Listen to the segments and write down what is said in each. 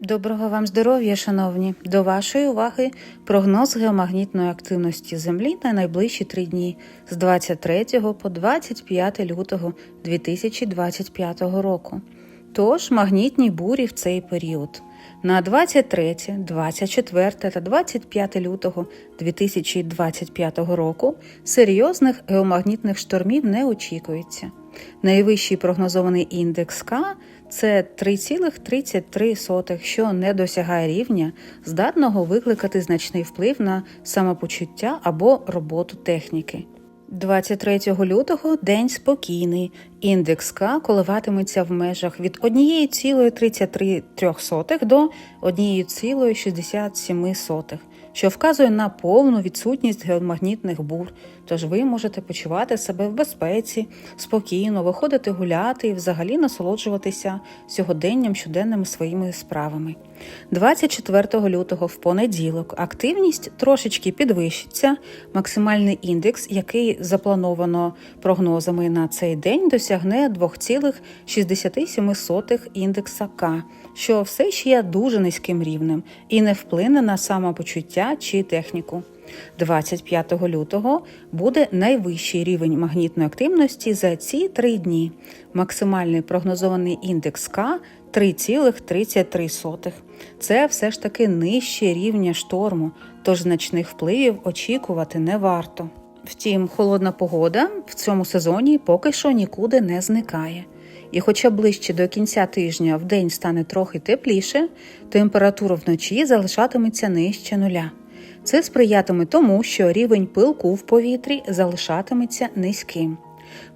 Доброго вам здоров'я, шановні! До вашої уваги прогноз геомагнітної активності Землі на найближчі три дні з 23 по 25 лютого 2025 року. Тож магнітні бурі в цей період. На 23, 24 та 25 лютого 2025 року серйозних геомагнітних штормів не очікується. Найвищий прогнозований індекс К це 3,33, що не досягає рівня, здатного викликати значний вплив на самопочуття або роботу техніки. 23 лютого день спокійний. Індекс К коливатиметься в межах від 1,33 до 1,67, що вказує на повну відсутність геомагнітних бур. Тож ви можете почувати себе в безпеці, спокійно, виходити гуляти і взагалі насолоджуватися сьогоденням щоденними своїми справами. 24 лютого в понеділок активність трошечки підвищиться. Максимальний індекс, який заплановано прогнозами на цей день, досягне 2,67 індекса К, що все ще є дуже низьким рівнем і не вплине на самопочуття чи техніку. 25 лютого буде найвищий рівень магнітної активності за ці три дні. Максимальний прогнозований індекс К 3,33. Це все ж таки нижче рівня шторму, тож значних впливів очікувати не варто. Втім, холодна погода в цьому сезоні поки що нікуди не зникає. І хоча ближче до кінця тижня в день стане трохи тепліше, температура вночі залишатиметься нижче нуля. Це сприятиме тому, що рівень пилку в повітрі залишатиметься низьким.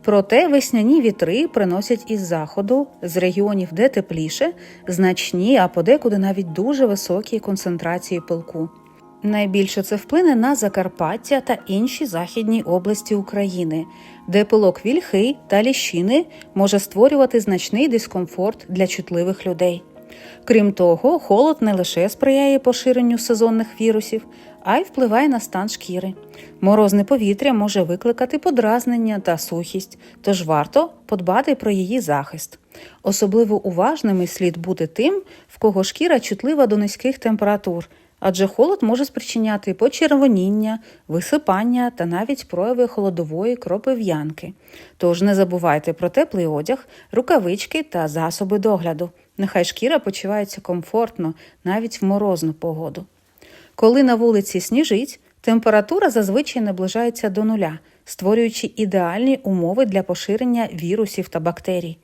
Проте весняні вітри приносять із заходу, з регіонів, де тепліше, значні, а подекуди навіть дуже високі концентрації пилку. Найбільше це вплине на Закарпаття та інші західні області України, де пилок вільхи та ліщини може створювати значний дискомфорт для чутливих людей. Крім того, холод не лише сприяє поширенню сезонних вірусів, а й впливає на стан шкіри. Морозне повітря може викликати подразнення та сухість, тож варто подбати про її захист. Особливо уважними слід бути тим, в кого шкіра чутлива до низьких температур, адже холод може спричиняти почервоніння, висипання та навіть прояви холодової кропив'янки. Тож не забувайте про теплий одяг, рукавички та засоби догляду. Нехай шкіра почувається комфортно навіть в морозну погоду. Коли на вулиці сніжить, температура зазвичай наближається до нуля, створюючи ідеальні умови для поширення вірусів та бактерій.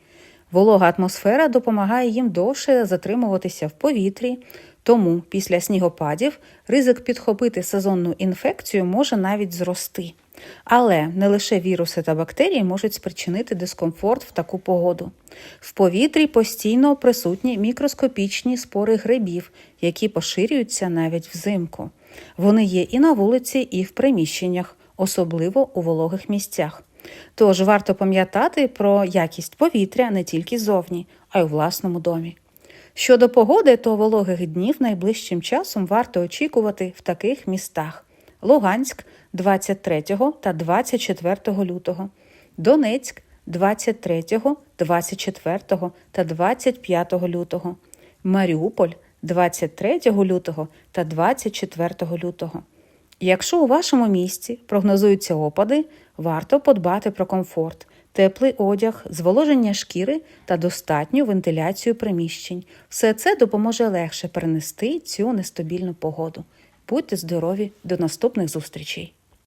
Волога атмосфера допомагає їм довше затримуватися в повітрі, тому після снігопадів ризик підхопити сезонну інфекцію може навіть зрости. Але не лише віруси та бактерії можуть спричинити дискомфорт в таку погоду. В повітрі постійно присутні мікроскопічні спори грибів, які поширюються навіть взимку. Вони є і на вулиці, і в приміщеннях, особливо у вологих місцях. Тож варто пам'ятати про якість повітря не тільки зовні, а й у власному домі. Щодо погоди, то вологих днів найближчим часом варто очікувати в таких містах: Луганськ 23 та 24 лютого, Донецьк 23, 24 та 25 лютого, Маріуполь 23 лютого та 24 лютого. Якщо у вашому місті прогнозуються опади, варто подбати про комфорт, теплий одяг, зволоження шкіри та достатню вентиляцію приміщень. Все це допоможе легше перенести цю нестабільну погоду. Будьте здорові, до наступних зустрічей!